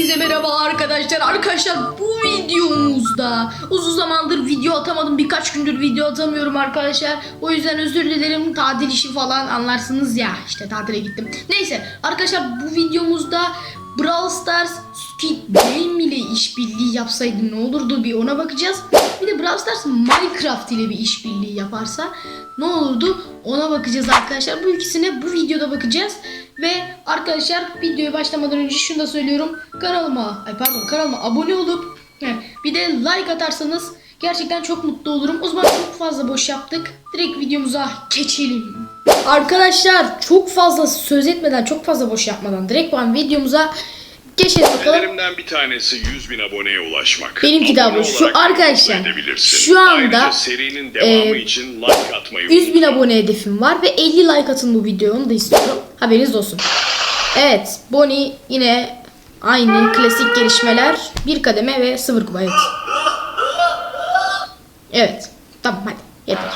Hepinize merhaba arkadaşlar. Arkadaşlar bu videomuzda uzun zamandır video atamadım. Birkaç gündür video atamıyorum arkadaşlar. O yüzden özür dilerim. Tatil işi falan anlarsınız ya. İşte tatile gittim. Neyse arkadaşlar bu videomuzda Brawl Stars Squid Game işbirliği yapsaydı ne olurdu bir ona bakacağız. Bir de Brawl Stars Minecraft ile bir işbirliği yaparsa ne olurdu ona bakacağız arkadaşlar. Bu ikisine bu videoda bakacağız. Ve arkadaşlar videoya başlamadan önce şunu da söylüyorum. Kanalıma, ay pardon kanalıma abone olup bir de like atarsanız gerçekten çok mutlu olurum. O zaman çok fazla boş yaptık. Direkt videomuza geçelim. Arkadaşlar çok fazla söz etmeden, çok fazla boş yapmadan direkt ben videomuza geçelim bakalım. Hedeflerimden bir tanesi 100 bin aboneye ulaşmak. Benimki de Abone. Şu olarak arkadaşlar, mutlu edebilirsin. şu anda, Ayrıca serinin devamı e, için like atmayı 100 bin abone hedefim var ve 50 like atın bu videoya onu da istiyorum. Haberiniz olsun. Evet Bonnie yine aynı klasik gelişmeler. Bir kademe ve sıfır kupa evet. Evet. Tamam hadi yeter.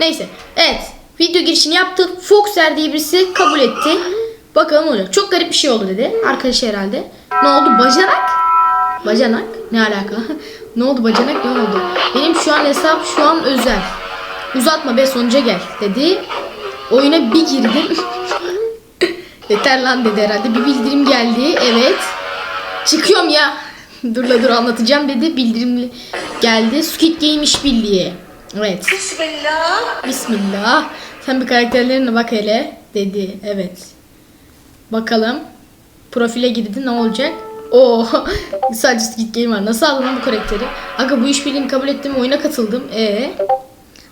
Neyse. Evet. Video girişini yaptık. Foxer diye birisi kabul etti. Bakalım olacak. Çok garip bir şey oldu dedi. Arkadaşı herhalde. Ne oldu? Bacanak? Bacanak? Ne alaka? ne oldu bacanak? Ne oldu? Benim şu an hesap şu an özel. Uzatma be sonuca gel dedi. Oyuna bir girdim. Yeter lan dedi herhalde. Bir bildirim geldi. Evet. Çıkıyorum ya. dur la dur anlatacağım dedi. Bildirim geldi. Squid Game işbirliği. Evet. Bismillah. Bismillah. Sen bir karakterlerine bak hele dedi. Evet. Bakalım. Profile girdi ne olacak? Oo sadece Squid Game var. Nasıl aldın lan bu karakteri? Aga bu işbirliğini kabul ettim. Oyuna katıldım. Ee,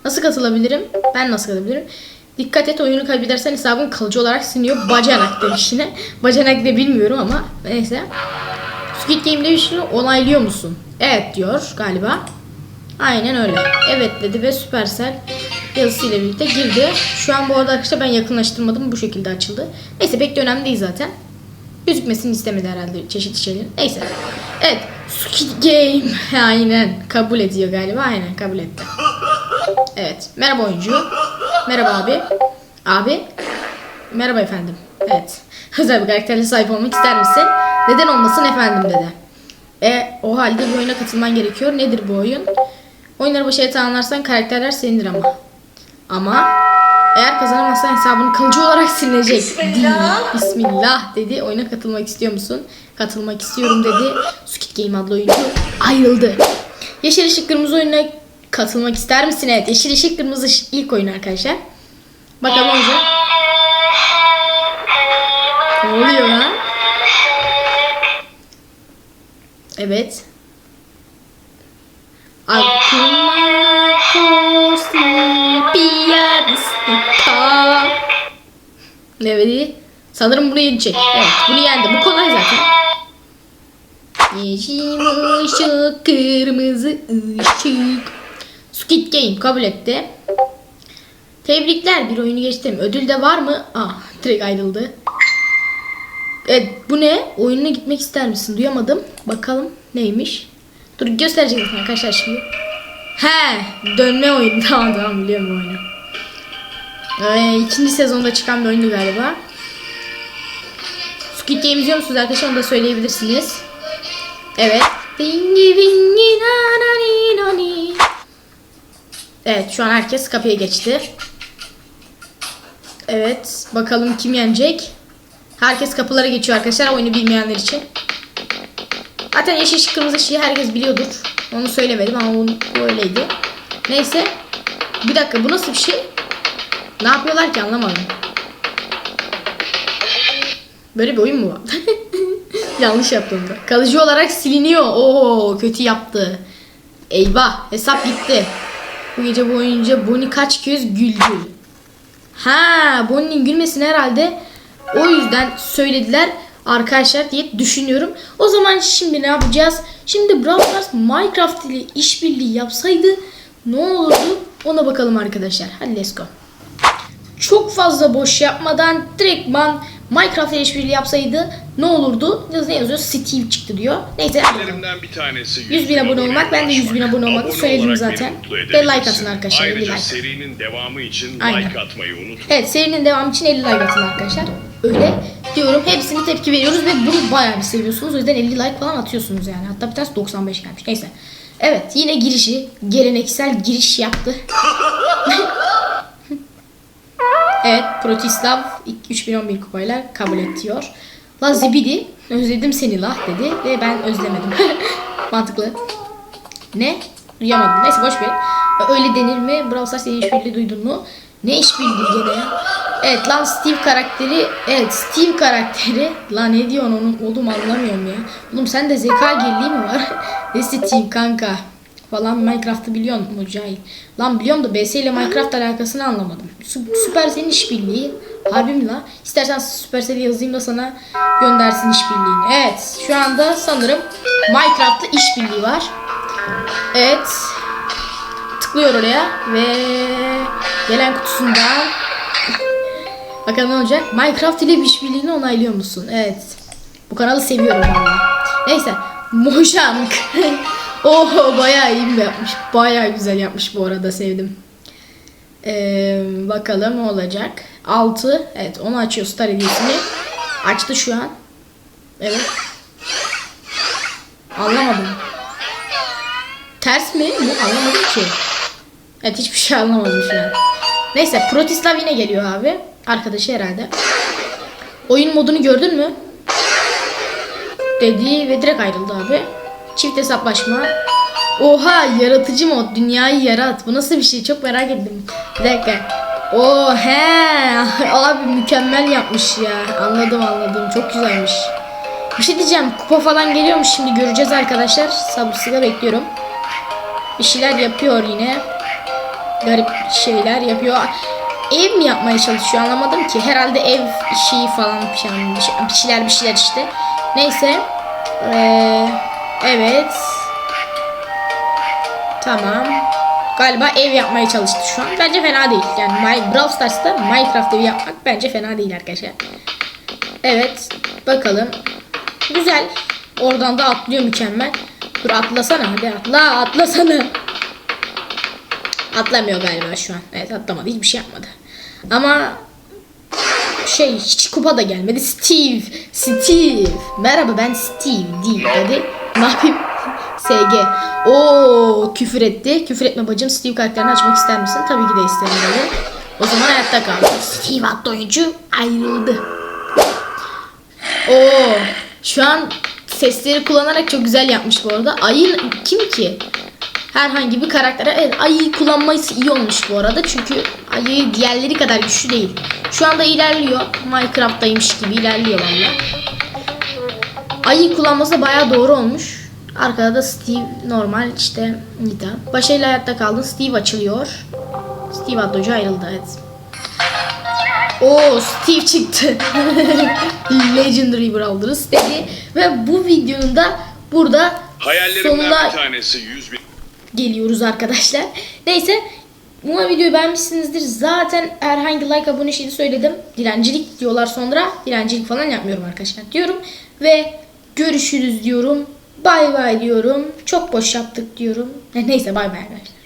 nasıl katılabilirim? Ben nasıl katılabilirim? Dikkat et oyunu kaybedersen hesabın kalıcı olarak siliniyor. Bacanak demiş yine. Bacanak ne bilmiyorum ama neyse. Squid Game demişini onaylıyor musun? Evet diyor galiba. Aynen öyle. Evet dedi ve Supercell yazısıyla birlikte girdi. Şu an bu arada arkadaşlar ben yakınlaştırmadım. Bu şekilde açıldı. Neyse pek de önemli değil zaten. Gözükmesini istemedi herhalde çeşitli şeylerin. Neyse. Evet. Squid Game. Aynen. Kabul ediyor galiba. Aynen kabul etti. Evet. Merhaba oyuncu. Merhaba abi. Abi. Merhaba efendim. Evet. Özel bir karakterle sahip olmak ister misin? Neden olmasın efendim dedi. E o halde bir oyuna katılman gerekiyor. Nedir bu oyun? Oyunları başarılı tamamlarsan karakterler senindir ama. Ama eğer kazanamazsan hesabın kalıcı olarak silinecek. Bismillah. Bismillah dedi. Oyuna katılmak istiyor musun? Katılmak istiyorum dedi. Squid Game adlı oyuncu ayrıldı. Yeşil ışık kırmızı oyununa katılmak ister misin? Evet. Yeşil ışık kırmızı ışık ilk oyun arkadaşlar. Bakalım olacak. Ne oluyor lan? Evet. Aklıma kosti piyanista. Ne dedi? Sanırım bunu yenecek. Evet bunu yendi. Bu kolay zaten. Yeşil ışık, kırmızı ışık. Squid Game kabul etti. Tebrikler bir oyunu geçtim. Ödül de var mı? Ah direkt ayrıldı. Evet bu ne? Oyununa gitmek ister misin? Duyamadım. Bakalım neymiş. Dur göstereceğim arkadaşlar şimdi. He dönme oyunu. Tamam tamam biliyorum oyunu. Ee, ikinci sezonda çıkan bir oyundu galiba. Squid Game izliyor musunuz arkadaşlar? Onu da söyleyebilirsiniz. Evet. Evet şu an herkes kapıya geçti. Evet bakalım kim yenecek. Herkes kapılara geçiyor arkadaşlar oyunu bilmeyenler için. Zaten yeşil ışık kırmızı ışığı herkes biliyordur. Onu söylemedim ama bu bu öyleydi. Neyse. Bir dakika bu nasıl bir şey? Ne yapıyorlar ki anlamadım. Böyle bir oyun mu var? Yanlış yaptım da. Kalıcı olarak siliniyor. Oo kötü yaptı. Eyvah hesap gitti. Bu gece boyunca Bonnie kaç kez güldü. Ha Bonnie'nin gülmesini herhalde o yüzden söylediler arkadaşlar diye düşünüyorum. O zaman şimdi ne yapacağız? Şimdi Brawl Stars Minecraft ile işbirliği yapsaydı ne olurdu? Ona bakalım arkadaşlar. Hadi let's go. Çok fazla boş yapmadan direktman Minecraft ile işbirliği yapsaydı ne olurdu? Ne yazıyor? Steve çıktı diyor. Neyse. Hedeflerimden bir tanesi 100 bin abone olmak. Ben de 100 bin abone olmak söyledim zaten. Ve like atın arkadaşlar. 50 Ayrıca like. serinin devamı için Aynen. like atmayı unutma. Evet serinin devamı için 50 like atın arkadaşlar. Öyle diyorum. Hepsini tepki veriyoruz ve bunu bayağı bir seviyorsunuz. O yüzden 50 like falan atıyorsunuz yani. Hatta bir tanesi 95 gelmiş. Neyse. Evet yine girişi geleneksel giriş yaptı. evet Protislav 3011 kupayla kabul ediyor. La zibidi özledim seni lah dedi ve ben özlemedim. Mantıklı. Ne? Duyamadım. Neyse boş ver. Öyle denir mi? Brawl Stars işbirliği duydun mu? Ne işbirliği gene ya? Evet lan Steve karakteri. Evet Steve karakteri. Lan ne diyorsun onun? Oğlum anlamıyorum ya. Oğlum sen de zeka geriliği mi var? ne Steve kanka? Falan Minecraft'ı biliyor musun cahil? Lan biliyorum da BS ile Minecraft alakasını anlamadım. Sü- Supercell'in işbirliği. Harbi mi la? İstersen Supercell'i yazayım da sana göndersin işbirliğini. Evet şu anda sanırım Minecraft'la işbirliği var. Evet. Tıklıyor oraya ve gelen kutusundan bakalım ne olacak. Minecraft ile bir işbirliğini onaylıyor musun? Evet. Bu kanalı seviyorum valla. Neyse. Mojang. Oho bayağı iyi bir yapmış. Bayağı güzel yapmış bu arada sevdim. Ee, bakalım olacak. 6. Evet onu açıyor Star hediyesini. Açtı şu an. Evet. Anlamadım. Ters mi? Bu anlamadım ki. Evet hiçbir şey anlamadım şu an. Neyse Protislav yine geliyor abi. Arkadaşı herhalde. Oyun modunu gördün mü? Dedi ve direkt ayrıldı abi. Çift hesaplaşma. Oha yaratıcı mod. Dünyayı yarat. Bu nasıl bir şey? Çok merak ettim. Bir dakika. Oo he. Abi mükemmel yapmış ya. Anladım anladım. Çok güzelmiş. Bir şey diyeceğim. Kupa falan geliyormuş şimdi göreceğiz arkadaşlar. Sabırsızlıkla bekliyorum. Bir şeyler yapıyor yine. Garip şeyler yapıyor. Ev mi yapmaya çalışıyor anlamadım ki. Herhalde ev işi falan bir şey- bir şey- şeyler bir şeyler işte. Neyse. Ee, evet. Tamam. Galiba ev yapmaya çalıştı şu an. Bence fena değil. Yani My, Brawl Stars'ta Minecraft evi yapmak bence fena değil arkadaşlar. Evet. Bakalım. Güzel. Oradan da atlıyor mükemmel. Dur atlasana hadi atla atlasana. Atlamıyor galiba şu an. Evet atlamadı. Hiçbir şey yapmadı. Ama şey hiç kupa da gelmedi. Steve. Steve. Merhaba ben Steve değil dedi. Ne yapayım? SG. Oo küfür etti. Küfür etme bacım. Steve karakterini açmak ister misin? Tabii ki de isterim dedi. O zaman hayatta kal. Steve adlı oyuncu ayrıldı. Oo, şu an sesleri kullanarak çok güzel yapmış bu arada. Ayın kim ki? Herhangi bir karaktere evet ayı kullanması iyi olmuş bu arada. Çünkü ayı diğerleri kadar güçlü değil. Şu anda ilerliyor. Minecraft'taymış gibi ilerliyor valla. Ayı kullanması da bayağı doğru olmuş. Arkada da Steve normal işte Nita. Başarıyla hayatta kaldın. Steve açılıyor. Steve Addojo ayrıldı evet. Oo Steve çıktı. Legendary Brawlers dedi. Ve bu videonun da burada sonuna bir tanesi 100 bin geliyoruz arkadaşlar. Neyse Umarım videoyu beğenmişsinizdir. Zaten herhangi like abone şeyini söyledim. Dilencilik diyorlar sonra. Dilencilik falan yapmıyorum arkadaşlar diyorum. Ve görüşürüz diyorum. Bay bay diyorum. Çok boş yaptık diyorum. Neyse bay bay arkadaşlar.